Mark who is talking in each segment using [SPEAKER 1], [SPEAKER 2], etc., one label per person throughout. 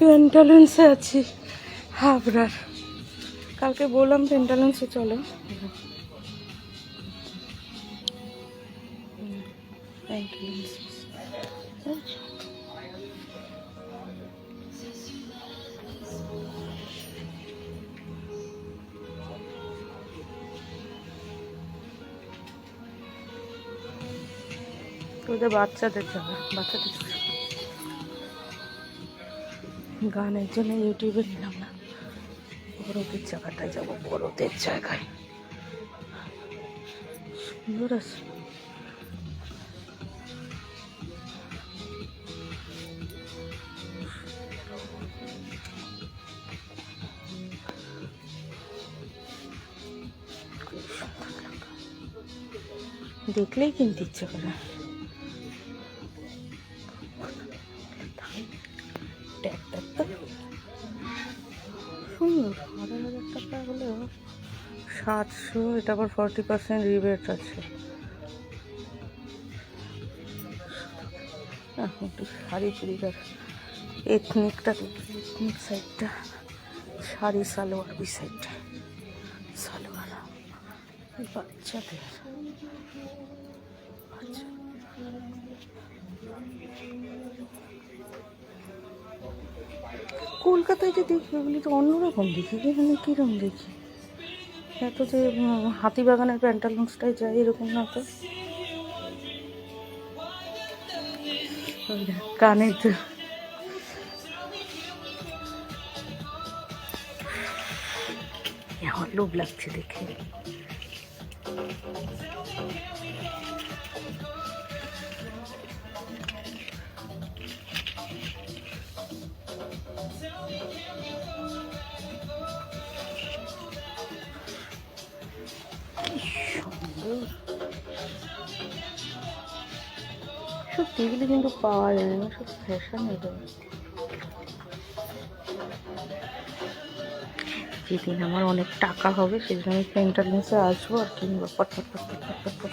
[SPEAKER 1] পেন্টালুন্সে আছি। হাবড়ার। কালকে বললাম পেন্টালুন্সে চলো। বাচ্চাদের জায়গা বাচ্চাদের গানের জন্য ইউটিউবে নিলাম না। বড়দের জায়গাটায় যাব, বড়দের জায়গায়। সুন্দর আছে। দেখলেই কিনতে ইচ্ছে করে। সাতশো, এটা আবার ফর্টি পার্সেন্ট রিবেট আছে। একটু শাড়ি চুড়িদার এথনিকটা এথনিক শাড়ি, সালোয়ার বি সালোয়ার বাচ্চাদের। বাচ্চা কলকাতায় যে দেখি ওগুলি তো অন্যরকম দেখি এখানে কীরকম দেখি? এত যে হাতিবাগানের প্যান্টালুন্সটাই যায় এরকম না তো। কানে তো। আমার লোভ লাগছে দেখে। সত্যি, এগুলো কিন্তু পাওয়া যায় না সব ফ্যাশন এগুলো যেদিন আমার অনেক টাকা হবে, সেদিন আমি পেন্টালিংসে আসব আর পট পট পট পট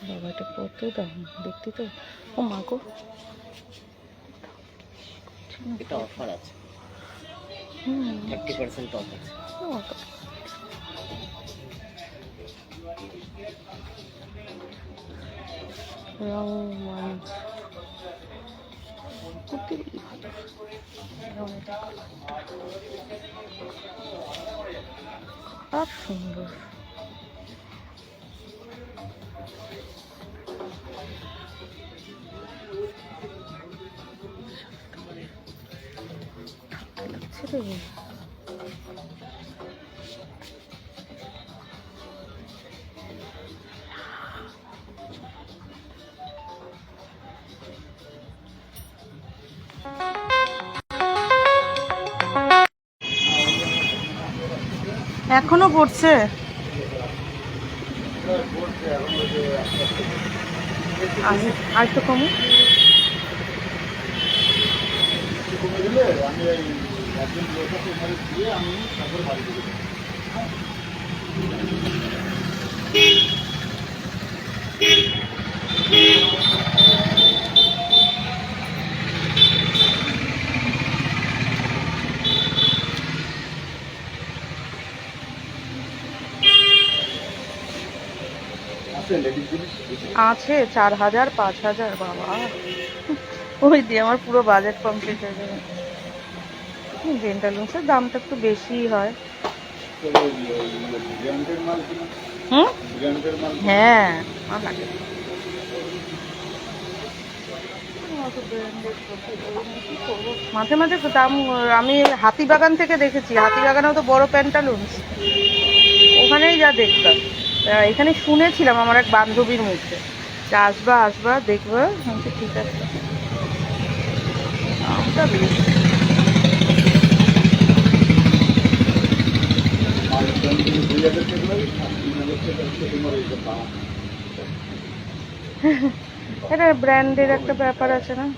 [SPEAKER 1] বাবা এটা কত দাম দেখতে তো। ও মা গো।
[SPEAKER 2] এটা অফার আছে।
[SPEAKER 1] হুম।
[SPEAKER 2] থার্টি পার্সেন্ট অফ আছে।
[SPEAKER 1] রং মঞ্চ ভালো। আর সুন্দর। লাগছে রে এখনও পড়ছে আর- আর একটু কমে আছে চার হাজার, পাঁচ হাজার, বাবা। ওই দিয়ে আমার পুরো বাজেট কমপ্লিট হয়ে যাবে। ডেন্টালুন্সের দামটা একটু বেশিই হয়। হুম? হ্যাঁ আমার লাগে। মাঝে মাঝে দাম, আমি হাতিবাগান থেকে দেখেছি, হাতিবাগানেও তো বড় প্যান্টালুন্স ওখানেই যা দেখতাম। এখানে শুনেছিলাম আমার এক বান্ধবীর মুখে যে আসবা আসবা, দেখবা। ঠিক আছে দামটা বেশি এটা ব্র্যান্ডের একটা ব্যাপার আছে না?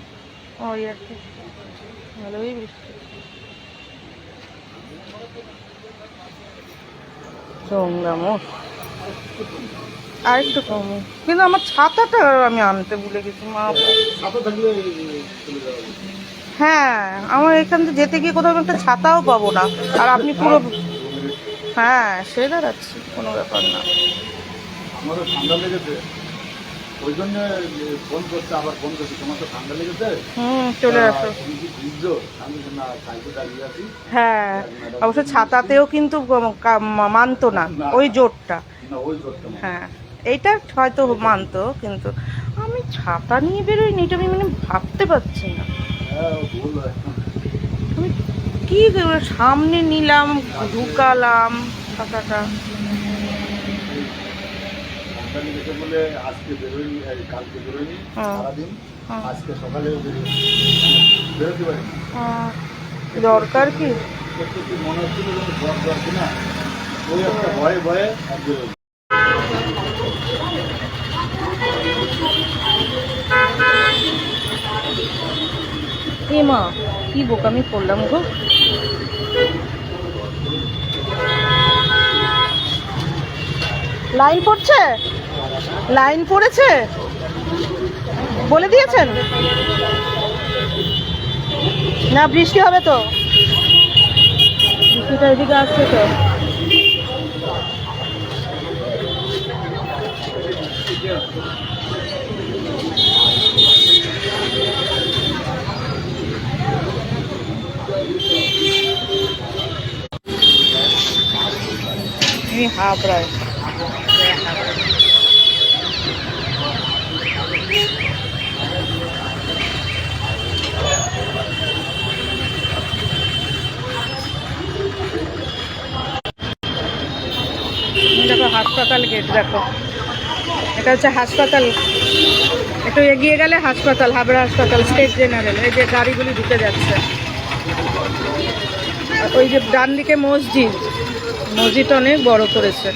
[SPEAKER 1] ওই আর কি। ভালোই বৃষ্টি। চঙ্গামো আর একটু কম। কিন্তু আমার ছাতাটা আমি আনতে ভুলে গেছি, মা। হ্যাঁ আমার এখান থেকে যেতে গিয়ে কোথাও একটা ছাতাও পাবো না। আর আপনি পুরো হ্যাঁ সে দাঁড়াচ্ছি কোনো ব্যাপার না।
[SPEAKER 3] আমারও ঠান্ডা লেগেছে। ওই জন্য ফোন করতে আবার ফোন করছি তোমার তো ঠান্ডা লেগেছে?
[SPEAKER 1] হুম চলে আসো।
[SPEAKER 3] তুমি কি ভিজছো আমি না সাইকেল দাঁড়িয়ে আছি।
[SPEAKER 1] হ্যাঁ অবশ্য ছাতাতেও কিন্তু মানতো না ওই জোরটা।
[SPEAKER 3] ওই
[SPEAKER 1] হ্যাঁ এইটা হয়তো মানতো কিন্তু আমি ছাতা নিয়ে বেরোইনি এটা আমি মানে ভাবতে পারছি না।
[SPEAKER 3] হ্যাঁ ভুল
[SPEAKER 1] আমি কি সামনে নিলাম ঢুকালাম আহ, দরকার কি?
[SPEAKER 3] ভয়ে ভয়ে
[SPEAKER 1] এ মা কি বোকামি করলাম গো। লাইন পড়ছে? লাইন পড়েছে? বলে দিয়েছেন? না বৃষ্টি হবে তো। বৃষ্টিটা এদিকে আসছে তো। এই হাবড়ায় দেখো, হাসপাতাল গেট দেখো। এটা হচ্ছে হাসপাতাল। একটু এগিয়ে গেলে হাসপাতাল, হাবড়া হাসপাতাল, স্টেট জেনারেল, এই যে গাড়িগুলি ঢুকে যাচ্ছে। ওই যে ডান দিকে মসজিদ মসজিদ অনেক বড় করেছে।